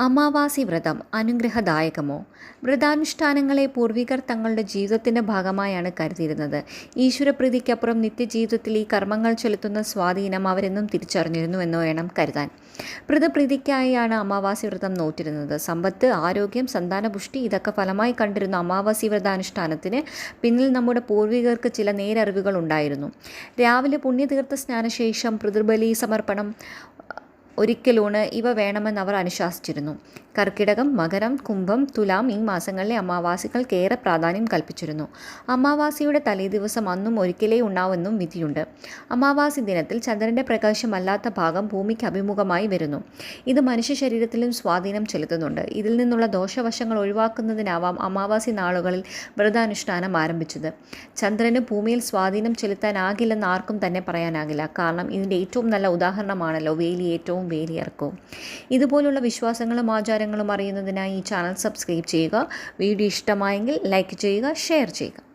അമാവാസി വ്രതം അനുഗ്രഹദായകമോ? വ്രതാനുഷ്ഠാനങ്ങളെ പൂർവികർ തങ്ങളുടെ ജീവിതത്തിന്റെ ഭാഗമായാണ് കരുതിയിരുന്നത്. ഈശ്വരപ്രീതിക്കപ്പുറം നിത്യജീവിതത്തിൽ ഈ കർമ്മങ്ങൾ ചെലുത്തുന്ന സ്വാധീനം അവരെന്നും തിരിച്ചറിഞ്ഞിരുന്നു എന്ന് വേണം കരുതാൻ. വ്രതപ്രീതിക്കായാണ് അമാവാസി വ്രതം നോറ്റിരുന്നത്. സമ്പത്ത് ആരോഗ്യം സന്താനപുഷ്ടി ഇതൊക്കെ ഫലമായി കണ്ടിരുന്ന അമാവാസി വ്രതാനുഷ്ഠാനത്തിന് പിന്നിൽ നമ്മുടെ പൂർവികർക്ക് ചില നേരറിവുകൾ ഉണ്ടായിരുന്നു. രാവിലെ പുണ്യതീർത്ഥ സ്നാനശേഷം പിതൃബലി സമർപ്പണം ഒരിക്കലൂണ് ഇവ വേണമെന്ന് അവർ അനുശാസിച്ചിരുന്നു. കർക്കിടകം മകരം കുംഭം തുലാം ഈ മാസങ്ങളിലെ അമാവാസികൾക്ക് ഏറെ പ്രാധാന്യം കൽപ്പിച്ചിരുന്നു. അമാവാസിയുടെ തലേദിവസം അന്നും ഒരിക്കലേ ഉണ്ടാവുമെന്നും വിധിയുണ്ട്. അമാവാസി ദിനത്തിൽ ചന്ദ്രന്റെ പ്രകാശമല്ലാത്ത ഭാഗം ഭൂമിക്ക് അഭിമുഖമായി വരുന്നു. ഇത് മനുഷ്യ ശരീരത്തിലും സ്വാധീനം ചെലുത്തുന്നുണ്ട്. ഇതിൽ നിന്നുള്ള ദോഷവശങ്ങൾ ഒഴിവാക്കുന്നതിനാവാം അമാവാസി നാളുകളിൽ വ്രതാനുഷ്ഠാനം ആരംഭിച്ചത്. ചന്ദ്രന് ഭൂമിയിൽ സ്വാധീനം ചെലുത്താനാകില്ലെന്ന് ആർക്കും തന്നെ പറയാനാകില്ല. കാരണം ഇതിന്റെ ഏറ്റവും നല്ല ഉദാഹരണമാണല്ലോ വേലിയേറ്റവും വേലിയിറക്കവും ഇതുപോലുള്ള വിശ്വാസങ്ങളും ആചാരങ്ങളും അറിയുന്നതിനായി ഈ ചാനൽ സബ്സ്ക്രൈബ് ചെയ്യുക. വീഡിയോ ഇഷ്ടമായെങ്കിൽ ലൈക്ക് ചെയ്യുക ഷെയർ ചെയ്യുക.